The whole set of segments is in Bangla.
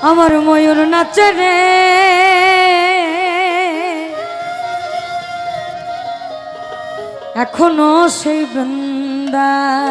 আমার ময়ূর নাচে রে। এখনও সেই বৃন্দাবনে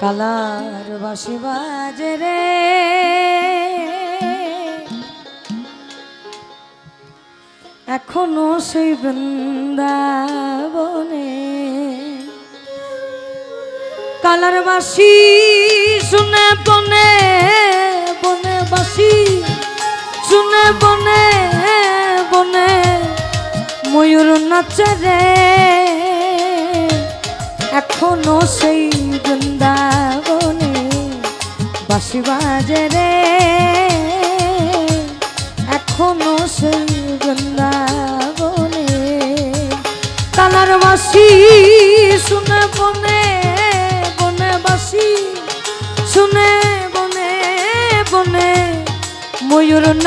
কালার বাসি বাজে রে। এখনও সেই বৃন্দাবনে কালার বাসি, শুনে বনে বনে বাসি। শুনে বনে বনে, ময়ূর নাচে রে। এখনও সেই বৃন্দাবনে বাসি বাজে রে।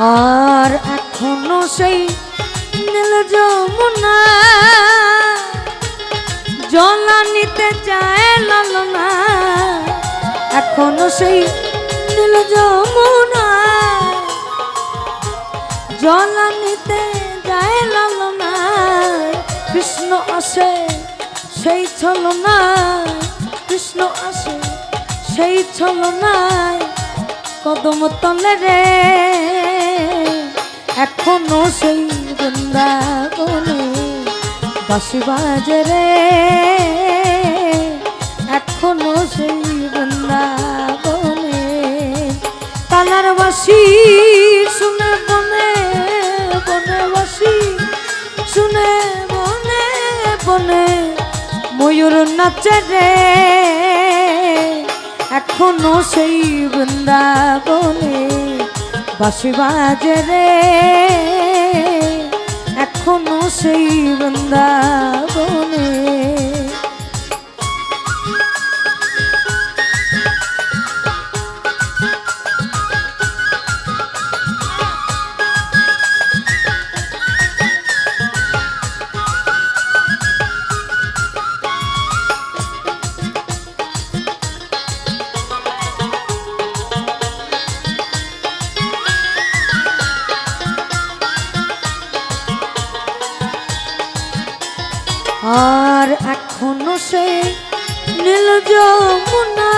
আর এখনও সেই নীল যমুনা। জলা নিতে যায় লালনা, এখনও সেই নীল যমুনা। জলা নিতে যায় লালনা, কৃষ্ণ আসে সেই ছলনায় কৃষ্ণ আসে সেই ছলনায় কদম তলে রে। এখনও সেই বৃন্দাবনে বাসি বাজে রে। এখনও সেই বৃন্দাবনে কালার বাসি, শুনে বনে বনে বাসি, শুনে বনে বনে ময়ূর নাচে রে। এখনও সেই বৃন্দাবনে বাসি বাজে রে। এখনও সেই বৃন্দাবনে এখনও সে নীল যমুনা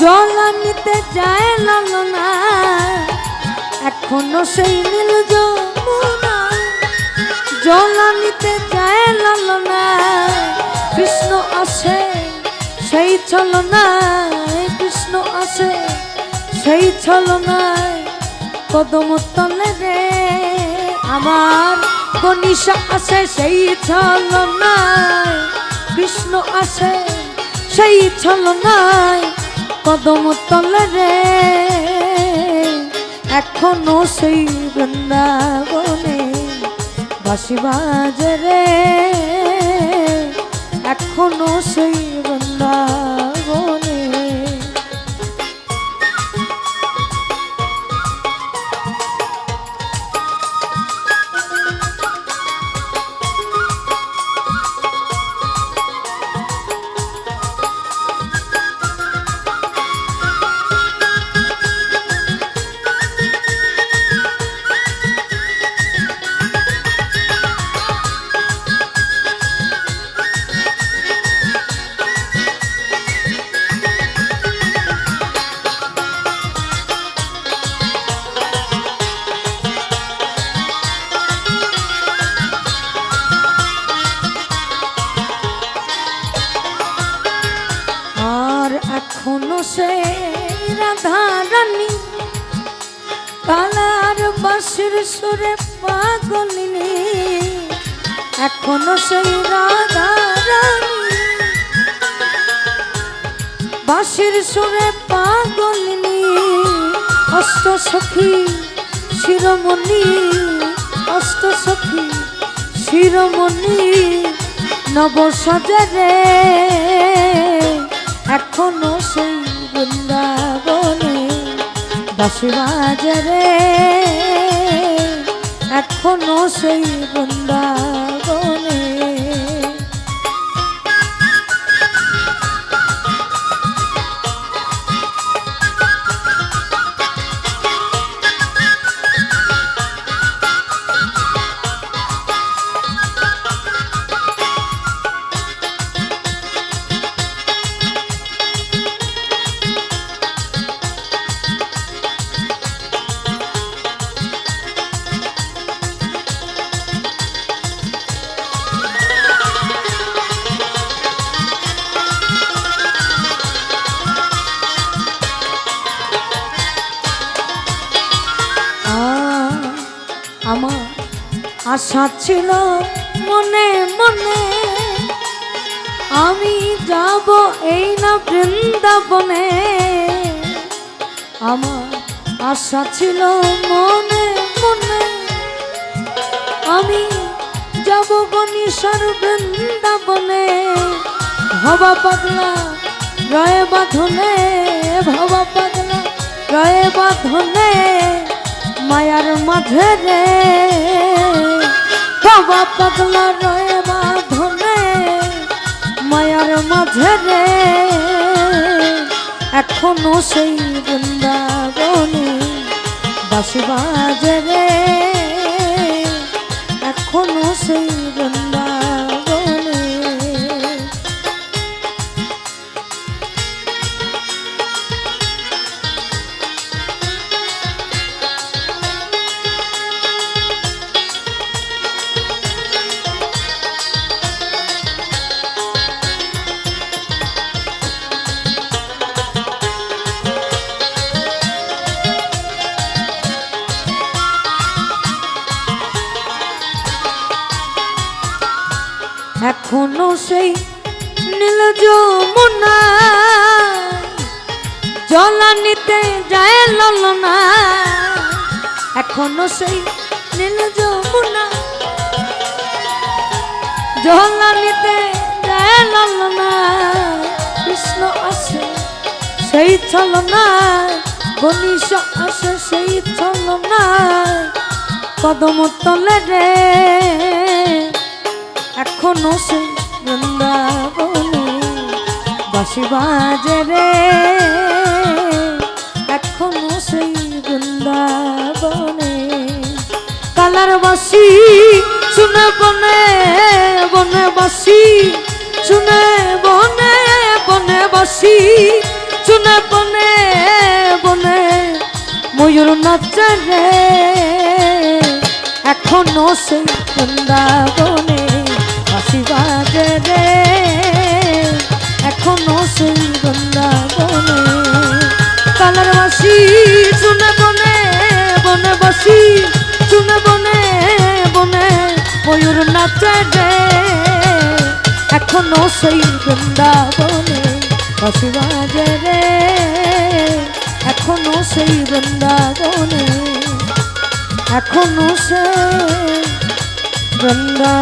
জল নিতে যায় লালনা। এখনও সেই নীল যমুনা জল নিতে যায় লালনা। কৃষ্ণ আসে সেই ছলনায়। কৃষ্ণ আসে সেই ছলনায়। কদম তলে রে আমার কনিষা আছে সেই ছলনায় কৃষ্ণ আছে সেই ছলনায়, কদম তলে রে। এখনও সেই বৃন্দাবনে বাসি রে। কালার বাসির সুরে পাগলিনী এখনও সেই রাধা রানী। বাসির সুরে পাগলিনী অষ্ট সখী শিরোমণি, অষ্ট সখী শিরোমণি নব সজরে এখনও বাসি বাজারে এখনও সেই বৃন্দাবনে আশা ছিল মনে মনে। আমি যাব এই না বৃন্দাবনে। আমার আশা ছিল মনে মনে। আমি যাব গণেশ্বর বৃন্দাবনে। ভবা পাগলা রয়ে বাঁধনে, ভবা পাগলা রয়ে বাঁধনে। মায়ার মাঝে রে। পাগলা রয়ে বাঁধনে মায়ার মাঝে রে। এখনও সেই বৃন্দাবনে বাসি রে। এখনও সেই নীল যমুনা। জলানিতে যায় ললনা। এখনও সেই নীল যমুনা। জলানিতে যায় ললনা। কৃষ্ণ আসে সেই ছলনায় গণিস আসে সেই ছলনায় কদম তলে রে। এখনও সেই বৃন্দাবনে বাসি বাজে রে। এখনও সেই বৃন্দাবনে কালার বাসি, শুনে বনে বনে বাসি, শুনে বনে বনে বাসি, শুনে বনে বনে ময়ূর নাচে রে। এখনও সেই বৃন্দাবনে নাচে রে এখনও সেই বৃন্দাবনে বাসি বাজে রে। এখনও সেই বৃন্দাবনে এখনও সে বৃন্দা